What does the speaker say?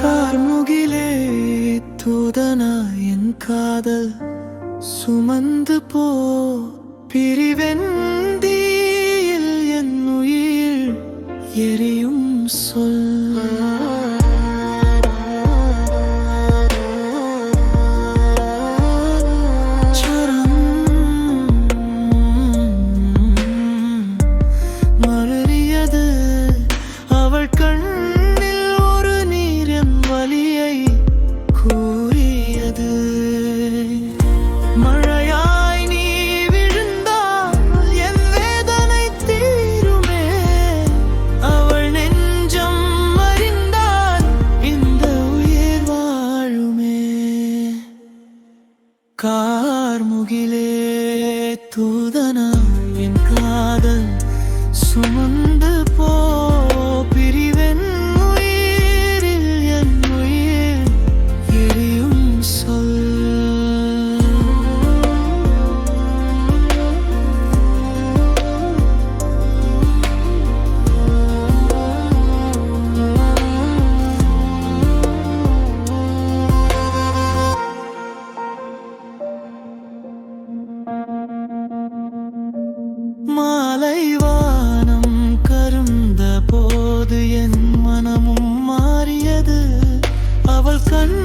கார்முகிலே தூதனா என் காதல் சுமந்து போ பிரிவெந்தி കാർമുകിലേ തൂതനാ. மாலை வானம் கருந்த போது என் மனமும் மாறியது. அவள் கண்